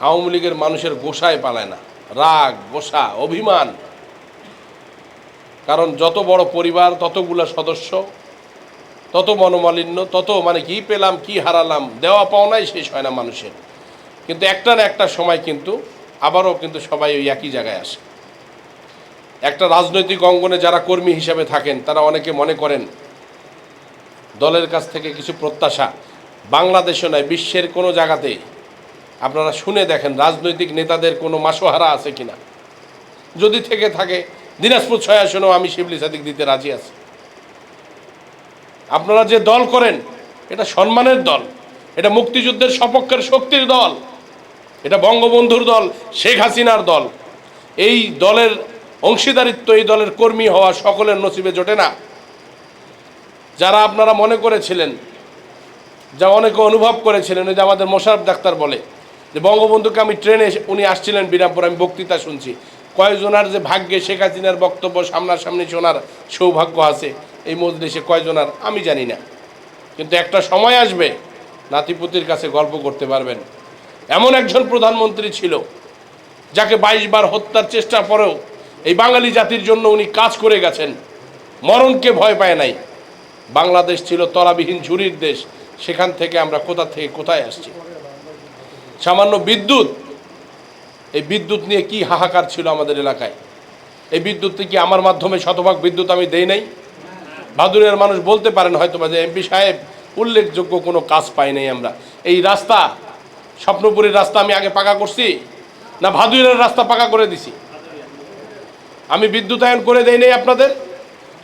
আওয়ামী লীগের মানুষের গোসায় পালায় না। রাগ, গোসা, অভিমান। কারণ যত বড় পরিবার, ততগুলা সদস্য, তত মনোমালিন্য, তত মানে কি পেলাম, কি হারালাম, দেওয়া পাওনাই শেষ হয় না মানুষের। কিন্তু একটা না একটা সময় কিন্তু আবারও কিন্তু সবাই ওই একই জায়গায় আসে। একটা রাজনৈতিক অঙ্গনে যারা কর্মী হিসাবে থাকেন, তারা অনেকে মনে করেন, দলের কাছ থেকে কিছু প্রত্যাশা বাংলাদেশে নয়, বিশ্বের কোনো জায়গাতে আপনারা শুনে দেখেন রাজনৈতিক নেতাদের কোনো মাসোহারা আছে কিনা। যদি থেকে থাকে, দিনাজপুর ছয় আসনেও আমি শিবলি সাদিক দিতে রাজি আছি। আপনারা যে দল করেন, এটা সম্মানের দল, এটা মুক্তিযুদ্ধের সপক্ষের শক্তির দল, এটা বঙ্গবন্ধুর দল, শেখ হাসিনার দল, এই দলের অংশীদারিত্ব, এই দলের কর্মী হওয়া সকলের নসিবে জোটে না। যারা আপনারা মনে করেছিলেন, যা অনেকে অনুভব করেছিলেন যে আমাদের মোশারফ ডাক্তার বলে যে বঙ্গবন্ধুকে আমি ট্রেনে উনি আসছিলেন বিরামপুর, আমি বক্তৃতা শুনছি। কয়জনার যে ভাগ্যে শেখ হাসিনার বক্তব্য সামনাসামনি শোনার সৌভাগ্য আছে, এই মজলিসে কয়জনার আমি জানি না। কিন্তু একটা সময় আসবে, নাতিপুতির কাছে গল্প করতে পারবেন। এমন একজন প্রধানমন্ত্রী ছিল, যাকে বাইশ বার হত্যার চেষ্টা পরেও এই বাঙালি জাতির জন্য উনি কাজ করে গেছেন। মরণকে ভয় পায় নাই। বাংলাদেশ ছিল তলাবিহীন ঝুরির দেশ, সেখান থেকে আমরা কোথা থেকে কোথায় আসছি? সামান্য বিদ্যুৎ, এই বিদ্যুৎ নিয়ে কি হাহাকার ছিল আমাদের এলাকায়? এই বিদ্যুৎ কি আমার মাধ্যমে শতভাগ বিদ্যুৎ আমি দেই নাই? ভাদুরের মানুষ বলতে পারেন হয়তো যে এমপি সাহেব, উল্লেখযোগ্য কোনো কাজ পাই নাই আমরা। এই রাস্তা, স্বপ্নপুরীর রাস্তা আমি আগে পাকা করছি না ভাদুরের রাস্তা পাকা করে দিছি? আমি বিদ্যুতায়ন করে দেই নাই আপনাদের?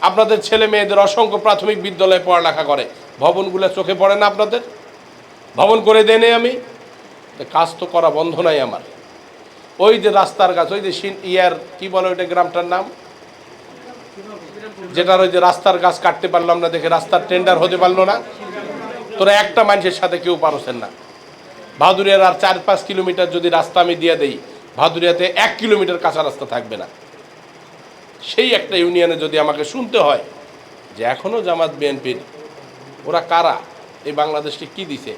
আপনাদের ছেলে মেয়েদের অসংখ্য প্রাথমিক বিদ্যালয়ে পড়ালেখা করে। ভবনগুলো চোখে পড়ে না আপনাদের? ভবন করে নাই আমি? কাজ তো করা বন্ধ নাই আমার। ওই যে রাস্তার কাজ, ওই যে ইয়ার, কি বলে ওইটা গ্রামটার নাম? যেটার ওই যে রাস্তার গাছ কাটতে পারলাম না, দেখে রাস্তার টেন্ডার হতে পারল না। তোরা একটা মানুষের সাথে কেউ পারছেন না। ভাদুরিয়ার আর চার পাঁচ কিলোমিটার যদি রাস্তা আমি দিয়ে দেই, ভাদুরিয়াতে এক কিলোমিটার কাঁচা রাস্তা থাকবে না। সেই একটা ইউনিয়নে যদি আমাকে শুনতে হয় যে এখনও জামাত বিএনপির, ওরা কারা? এই বাংলাদেশকে কি দিছে?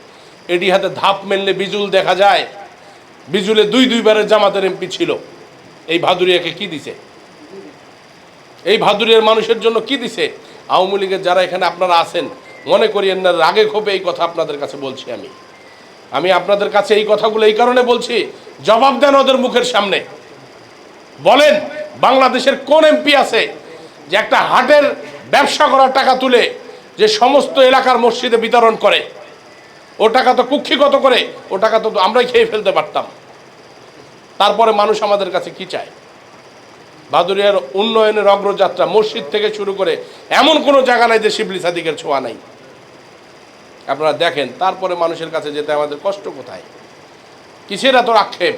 এডি হাতে ধাপ মেললে বিজুল দেখা যায়। বিজুলে দুই দুইবারের জামাতের এমপি ছিল। এই ভাদুরিয়াকে কি দিছে? এই ভাদুরিয়ার মানুষের জন্য কি দিছে? আওয়ামী লীগের যারা এখানে আপনারা আছেন, মনে করিয়েন না, রাগে ক্ষোভে এই কথা আপনাদের কাছে বলছি আমি। আমি আপনাদের কাছে এই কথাগুলো এই কারণে বলছি, জবাব দেন ওদের মুখের সামনে। বলেন, বাংলাদেশের কোন এমপি আছে যে একটা হাটের ব্যবসা করার টাকা তুলে যে সমস্ত এলাকার মসজিদে বিতরণ করে? ও টাকা তো কুক্ষিগত করে, ও টাকা তো আমরাই খেয়ে ফেলতে পারতাম। তারপরে মানুষ আমাদের কাছে কি চায়? ভাদুরিয়ার উন্নয়নের অগ্রযাত্রা মসজিদ থেকে শুরু করে এমন কোনো জায়গা নাই যে শিবলি সাদিকের ছোঁয়া নাই। আপনারা দেখেন, তারপরে মানুষের কাছে যেতে আমাদের কষ্ট কোথায়? কিসের এত আক্ষেপ?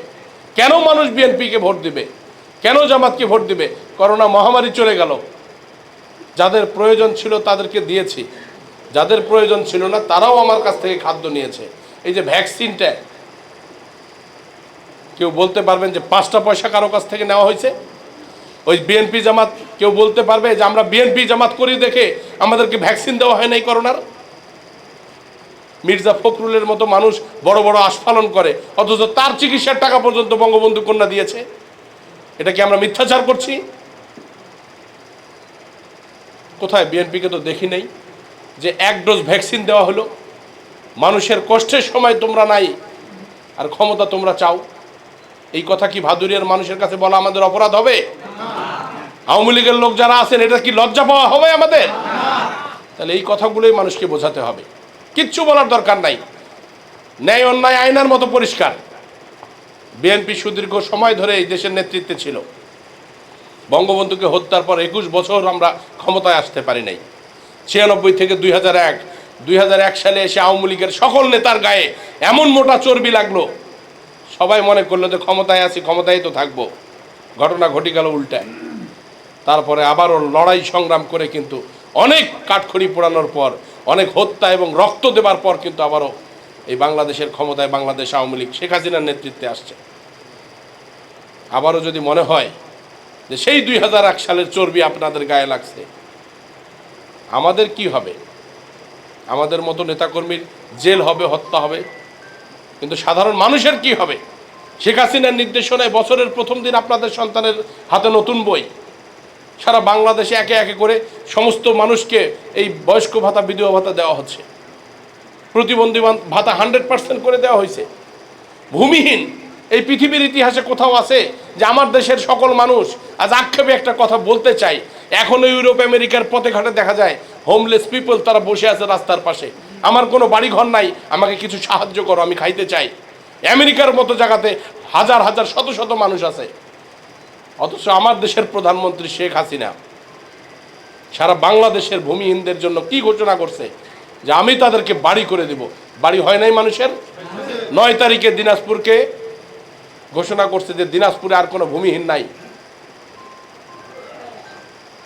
কেন মানুষ বিএনপিকে ভোট দিবে? কেন জামাতকে ভোট দিবে? করোনা মহামারী চলে গেল। যাদের প্রয়োজন ছিল তাদেরকে দিয়েছি। যাদের প্রয়োজন ছিল না, তারাও আমার কাছ থেকে খাদ্য নিয়েছে। এই যে ভ্যাকসিনটা, কেউ বলতে পারবেন যে পাঁচটা পয়সা কারও কাছ থেকে নেওয়া হয়েছে? ওই বিএনপি জামাত, কেউ বলতে পারবে যে আমরা বিএনপি জামাত করি দেখে আমাদেরকে ভ্যাকসিন দেওয়া হয় নাই করোনার? মির্জা ফখরুলের মতো মানুষ বড় বড় আস্ফালন করে, অথচ তার চিকিৎসার টাকা পর্যন্ত বঙ্গবন্ধু কন্যা দিয়েছে। এটা কি আমরা মিথ্যাচার করছি? কোথায় বিএনপিকে তো দেখি নেই। যে এক ডোজ ভ্যাকসিন দেওয়া হলো। মানুষের কষ্টের সময় তোমরা নাই, আর ক্ষমতা তোমরা চাও। এই কথা কি ভাদুরিয়ার মানুষের কাছে বলা আমাদের অপরাধ হবে? আওয়ামী লীগের লোক যারা আছেন, এটা কি লজ্জা পাওয়া হবে আমাদের? তাহলে এই কথাগুলোই মানুষকে বোঝাতে হবে। কিচ্ছু বলার দরকার নাই। ন্যায় অন্যায় আইনার মতো পরিষ্কার। বিএনপি সুদীর্ঘ সময় ধরে এই দেশের নেতৃত্বে ছিল। বঙ্গবন্ধুকে হত্যার পর একুশ বছর আমরা ক্ষমতায় আসতে পারি নাই। ছিয়ানব্বই থেকে দুই হাজার এক। দুই হাজার এক সালে এসে আওয়ামী লীগের সকল নেতার গায়ে এমন মোটা চর্বি লাগল। সবাই মনে করল যে ক্ষমতায় আছি, ক্ষমতায় তো থাকব। ঘটনা ঘটি গেল উল্টায়। তারপরে আবারও লড়াই সংগ্রাম করে কিন্তু অনেক কাঠখড়ি পোড়ানোর পর, অনেক হত্যা এবং রক্ত দেবার পর কিন্তু আবারও এই বাংলাদেশের ক্ষমতায় বাংলাদেশ আওয়ামী লীগ শেখ হাসিনার নেতৃত্বে আসছে। আবারও যদি মনে হয় যে সেই দুই হাজার এক সালের চর্বি আপনাদের গায়ে লাগছে আমাদের কি হবে? আমাদের মতো নেতাকর্মীর জেল হবে, হত্যা হবে। কিন্তু সাধারণ মানুষের কি হবে? শেখ হাসিনার নির্দেশনায় বছরের প্রথম দিন আপনাদের সন্তানের হাতে নতুন বই। সারা বাংলাদেশে একে একে করে সমস্ত মানুষকে এই বয়স্ক ভাতা, বিধবা ভাতা দেওয়া হচ্ছে। প্রতিবন্ধী ভাতা হান্ড্রেড পার্সেন্ট করে দেওয়া হয়েছে। ভূমিহীন। এই পৃথিবীর ইতিহাসে কোথাও আছে যে আমার দেশের সকল মানুষ আজ আক্ষেপে একটা কথা বলতে চাই এখনও ইউরোপ, আমেরিকার পথে ঘাটে দেখা যায় হোমলেস পিপল তারা বসে আছে রাস্তার পাশে। আমার কোনো বাড়ি ঘর নাই, আমাকে কিছু সাহায্য করো, আমি খাইতে চাই। আমেরিকার মতো জায়গাতে হাজার হাজার, শত শত মানুষ আছে। অথচ আমার দেশের প্রধানমন্ত্রী শেখ হাসিনা সারা বাংলাদেশের ভূমিহীনদের জন্য কি ঘোষণা করছে যে আমি তাদেরকে বাড়ি করে দিব। বাড়ি হয় নাই মানুষের? নয় তারিখে দিনাজপুরকে ঘোষণা করছে যে দিনাজপুরে আর কোনো ভূমিহীন নাই।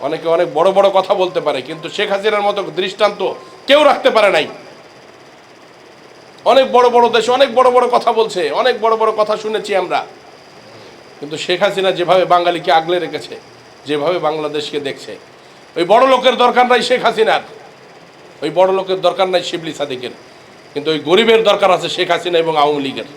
অনেকে অনেক বড় বড় কথা বলতে পারে, কিন্তু শেখ হাসিনার মতো দৃষ্টান্ত কেউ রাখতে পারে নাই। অনেক বড় বড় দেশে অনেক বড় বড় কথা বলছে, অনেক বড় বড় কথা শুনেছি আমরা। কিন্তু শেখ হাসিনা যেভাবে বাঙালিকে আগলে রেখেছে, যেভাবে বাংলাদেশকে দেখছে, ওই বড় লোকের দরকার নাই শেখ হাসিনার, ওই বড় লোকের দরকার নাই শিবলি সাদিকের, কিন্তু ওই গরিবের দরকার আছে শেখ হাসিনা এবং আওয়ামী লীগের।